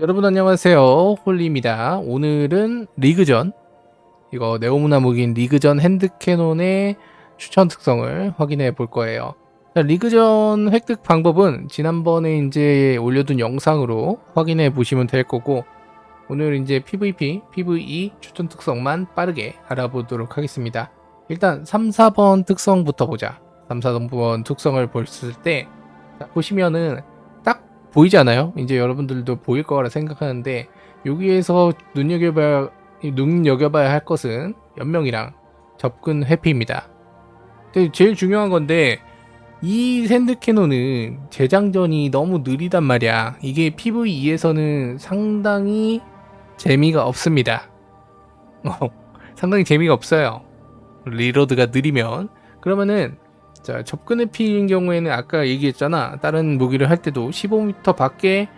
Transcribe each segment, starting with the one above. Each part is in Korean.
여러분 안녕하세요. 홀리입니다. 오늘은 리그전. 이거 네오무나 무기인 리그전 핸드캐논의 추천 특성을 확인해 볼 거예요. 자, 리그전 획득 방법은 지난번에 이제 올려둔 영상으로 확인해 보시면 될 거고 오늘 이제 PVP, PVE 추천 특성만 빠르게 알아보도록 하겠습니다. 일단 3, 4번 특성부터 보자. 3, 4번 특성을 봤을 때 자, 보시면은 딱 보이잖아요. 이제 여러분들도 보일 거라 생각하는데 여기에서 눈여겨봐야 눈여겨봐야 할 것은 연명이랑 접근 회피입니다. 제일 중요한 건데 이 샌드캐논은 재장전이 너무 느리단 말이야. 이게 PVE에서는 상당히 재미가 없습니다. 어, 상당히 재미가 없어요. 리로드가 느리면 그러면은 자, 접근 회피인 경우에는 아까 얘기했잖아. 다른 무기를 할 때도 15m 밖에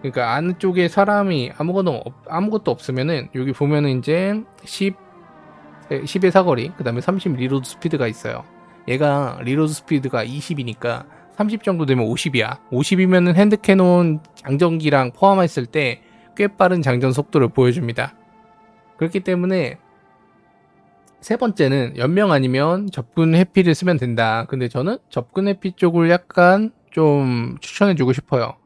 그러니까 안쪽에 사람이 아무것도 없, 아무것도 없으면은 여기 보면은 이제 10 10의 사거리, 그다음에 30 리로드 스피드가 있어요. 얘가 리로드 스피드가 20이니까 30 정도 되면 50이야. 50이면은 핸드캐논 장전기랑 포함했을 때 꽤 빠른 장전 속도를 보여줍니다. 그렇기 때문에 세 번째는 연명 아니면 접근 회피를 쓰면 된다. 근데 저는 접근 회피 쪽을 약간 좀 추천해주고 싶어요.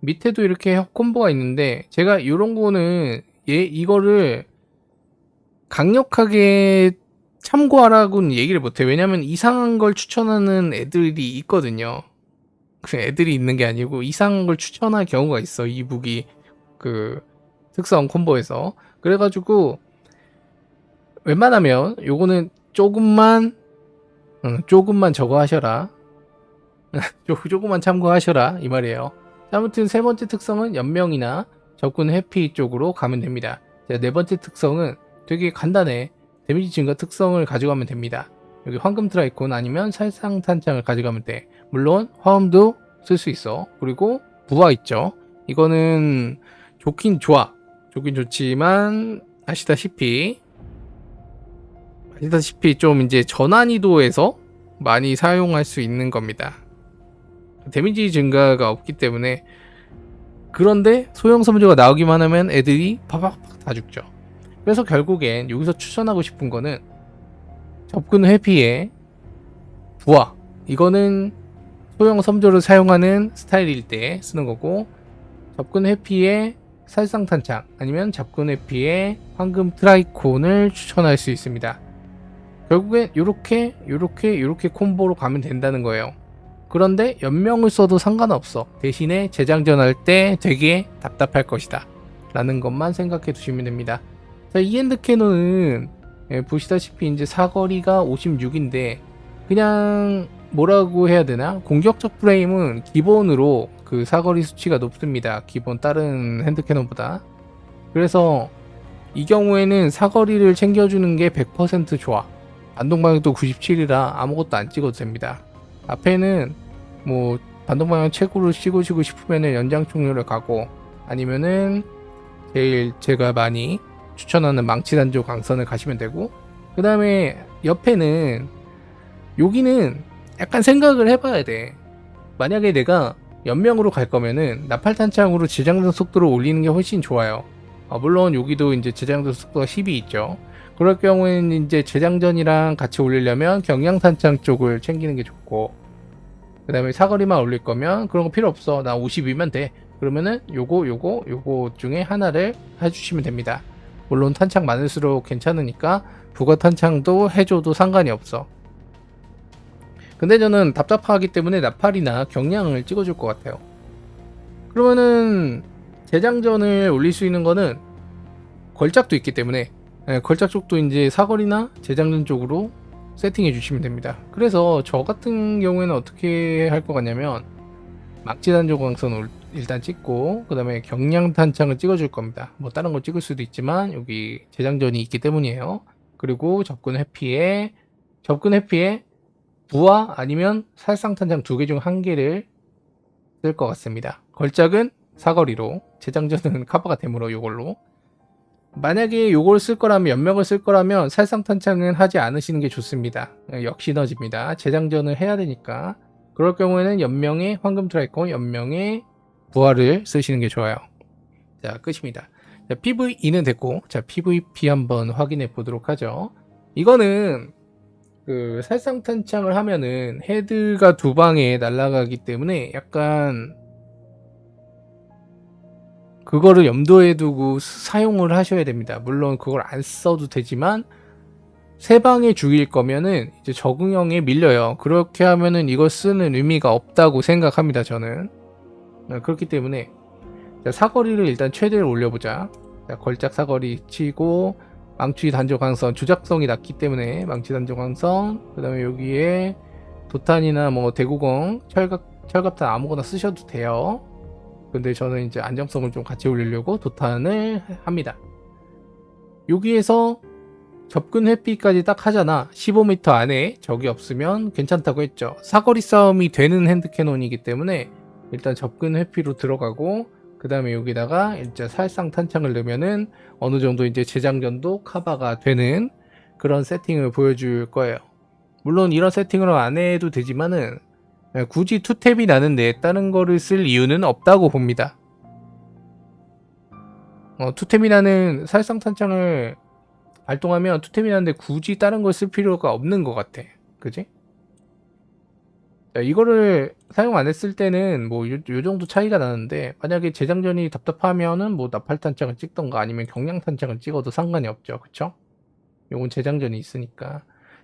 밑에도 이렇게 콤보가 있는데 제가 이런 거는 얘 이거를 강력하게 참고하라고는 얘기를 못해. 왜냐면 이상한 걸 추천하는 애들이 있거든요. 그 애들이 있는 게 아니고 이상한 걸 추천할 경우가 있어. 이 무기 그 특성 콤보에서. 그래가지고 웬만하면 요거는 조금만 응, 조금만 저거 하셔라. 조, 조금만 참고하셔라 이 말이에요. 아무튼 세 번째 특성은 연명이나 접근 회피 쪽으로 가면 됩니다. 자, 네 번째 특성은 되게 간단해. 데미지 증가 특성을 가져가면 됩니다. 여기 황금 트라이콘 아니면 살상 탄창을 가져가면 돼. 물론 화음도 쓸 수 있어. 그리고 부하 있죠. 이거는 좋긴 좋아. 좋긴 좋지만 아시다시피 아시다시피 좀 이제 전환이도에서 많이 사용할 수 있는 겁니다. 데미지 증가가 없기 때문에 그런데 소형 섬유가 나오기만 하면 애들이 파박팍 다 죽죠. 그래서 결국엔 여기서 추천하고 싶은 거는 접근 회피에 부하 이거는 소형 섬조를 사용하는 스타일일 때 쓰는 거고 접근 회피에 살상 탄창 아니면 접근 회피에 황금 트라이콘을 추천할 수 있습니다. 결국엔 이렇게 이렇게 이렇게 콤보로 가면 된다는 거예요. 그런데 연명을 써도 상관없어. 대신에 재장전할 때 되게 답답할 것이다. 라는 것만 생각해 두시면 됩니다. 자, 이 핸드 캐논은 예, 보시다시피 이제 사거리가 56인데 그냥 뭐라고 해야 되나? 공격적 프레임은 기본으로 그 사거리 수치가 높습니다. 기본 다른 핸드 캐논보다. 그래서 이 경우에는 사거리를 챙겨주는 게 100% 좋아. 반동방향도 97이라 아무것도 안 찍어도 됩니다. 앞에는 뭐 반동방향 최고로 찍으시고 싶으면은 연장 총류를 가고 아니면은 제일 제가 많이 추천하는 망치 단조 강선을 가시면 되고 그 다음에 옆에는 여기는 약간 생각을 해봐야 돼. 만약에 내가 연명으로 갈 거면은 나팔탄창으로 재장전 속도를 올리는 게 훨씬 좋아요. 아, 물론 여기도 이제 재장전 속도가 10이 있죠. 그럴 경우에는 이제 재장전이랑 같이 올리려면 경량탄창 쪽을 챙기는 게 좋고 그 다음에 사거리만 올릴 거면 그런 거 필요 없어. 나 50이면 돼. 그러면은 요거 요거 요거 중에 하나를 해주시면 됩니다. 물론 탄창 많을수록 괜찮으니까 부가 탄창도 해줘도 상관이 없어. 근데 저는 답답하기 때문에 나팔이나 경량을 찍어줄 것 같아요. 그러면은 재장전을 올릴 수 있는 거는 걸작도 있기 때문에 네, 걸작 쪽도 이제 사거리나 재장전 쪽으로 세팅해 주시면 됩니다. 그래서 저 같은 경우에는 어떻게 할 것 같냐면 막지단 조 광선 일단 찍고 그 다음에 경량 탄창을 찍어 줄 겁니다. 뭐 다른 거 찍을 수도 있지만 여기 재장전이 있기 때문이에요. 그리고 접근 회피에 접근 회피에 부하 아니면 살상 탄창 두 개 중 한 개를 쓸 것 같습니다. 걸작은 사거리로 재장전은 카바가 되므로 이걸로 만약에 요걸 쓸 거라면 연명을 쓸 거라면 살상탄창은 하지 않으시는 게 좋습니다. 역시너집니다. 재장전을 해야 되니까 그럴 경우에는 연명의 황금 트라이콘, 연명의 부하를 쓰시는 게 좋아요. 자, 끝입니다. 자, PVE는 됐고, 자, PVP 한번 확인해 보도록 하죠. 이거는 그 살상탄창을 하면은 헤드가 두 방에 날아가기 때문에 약간 그거를 염두에 두고 사용을 하셔야 됩니다. 물론 그걸 안 써도 되지만 세 방에 죽일 거면은 이제 적응형에 밀려요. 그렇게 하면은 이걸 쓰는 의미가 없다고 생각합니다. 저는 어, 그렇기 때문에 자, 사거리를 일단 최대로 올려보자. 자, 걸작 사거리 치고 망치 단조 강성 조작성이 낮기 때문에 망치 단조 강성 그 다음에 여기에 도탄이나 뭐 대구공 철갑 철갑탄 아무거나 쓰셔도 돼요. 근데 저는 이제 안정성을 좀 같이 올리려고 도탄을 합니다. 여기에서 접근 회피까지 딱 하잖아. 15m 안에 적이 없으면 괜찮다고 했죠. 사거리 싸움이 되는 핸드캐논이기 때문에 일단 접근 회피로 들어가고 그 다음에 여기다가 이제 살상 탄창을 넣으면은 어느 정도 이제 재장전도 커버가 되는 그런 세팅을 보여줄 거예요. 물론 이런 세팅을 안 해도 되지만은 예, 굳이 투탭이 나는데 다른 거를 쓸 이유는 없다고 봅니다. 어, 투탭이 나는 살상 탄창을 발동하면 투탭이 나는데 굳이 다른 걸 쓸 필요가 없는 것 같아. 그지? 자, 이거를 사용 안 했을 때는 뭐 요 정도 차이가 나는데 만약에 재장전이 답답하면은 뭐 나팔 탄창을 찍던가 아니면 경량 탄창을 찍어도 상관이 없죠. 그쵸? 요건 재장전이 있으니까.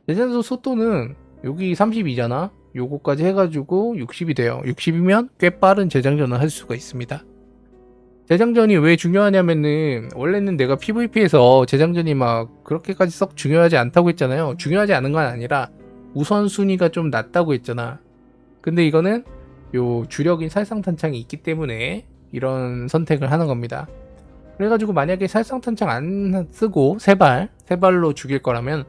재장전 속도는 여기 32잖아. 요거까지 해가지고 60이 돼요. 60이면 꽤 빠른 재장전을 할 수가 있습니다. 재장전이 왜 중요하냐면은 원래는 내가 PVP에서 재장전이 막 그렇게까지 썩 중요하지 않다고 했잖아요. 중요하지 않은 건 아니라 우선순위가 좀 낮다고 했잖아. 근데 이거는 요 주력인 살상탄창이 있기 때문에 이런 선택을 하는 겁니다. 그래가지고 만약에 살상탄창 안 쓰고 세발 세발로 죽일 거라면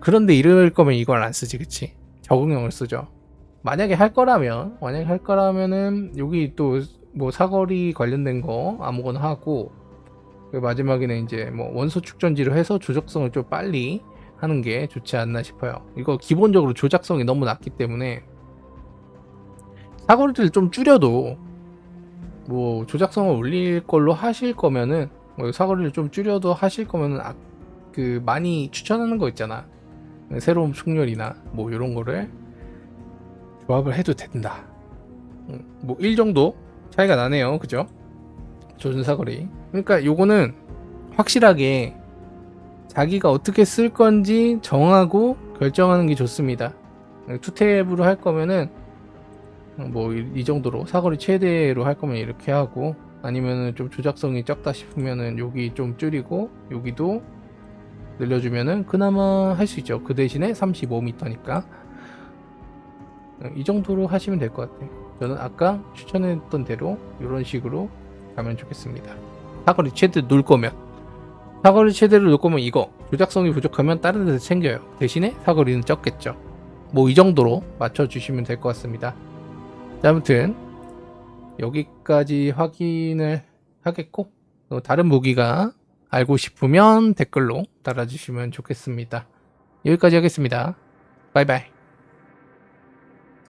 그런데 이럴 거면 이걸 안 쓰지 그치 적응형을 쓰죠 만약에 할 거라면 만약에 할 거라면은 여기 또 뭐 사거리 관련된 거 아무거나 하고 그 마지막에는 이제 뭐 원소 축전지로 해서 조작성을 좀 빨리 하는 게 좋지 않나 싶어요. 이거 기본적으로 조작성이 너무 낮기 때문에 사거리를 좀 줄여도 뭐 조작성을 올릴 걸로 하실 거면은 뭐 사거리를 좀 줄여도 하실 거면은 아, 그 많이 추천하는 거 있잖아. 새로운 충렬이나 뭐 이런 거를 조합을 해도 된다. 뭐 1 정도 차이가 나네요. 그죠? 조준 사거리. 그러니까 요거는 확실하게 자기가 어떻게 쓸 건지 정하고 결정하는 게 좋습니다. 투탭으로 할 거면은 뭐 이 정도로 사거리 최대로 할 거면 이렇게 하고 아니면은 좀 조작성이 적다 싶으면은 여기 좀 줄이고 여기도 늘려주면은 그나마 할 수 있죠. 그 대신에 35m니까 이 정도로 하시면 될 것 같아요 저는 아까 추천했던 대로 이런 식으로 가면 좋겠습니다 사거리 최대 놓을 거면 사거리 최대로 놓을 거면 이거 조작성이 부족하면 다른 데서 챙겨요 대신에 사거리는 적겠죠 뭐 이 정도로 맞춰주시면 될 것 같습니다 자, 아무튼 여기까지 확인을 하겠고 또 다른 무기가 알고 싶으면 댓글로 달아주시면 좋겠습니다. 여기까지 하겠습니다. 바이바이.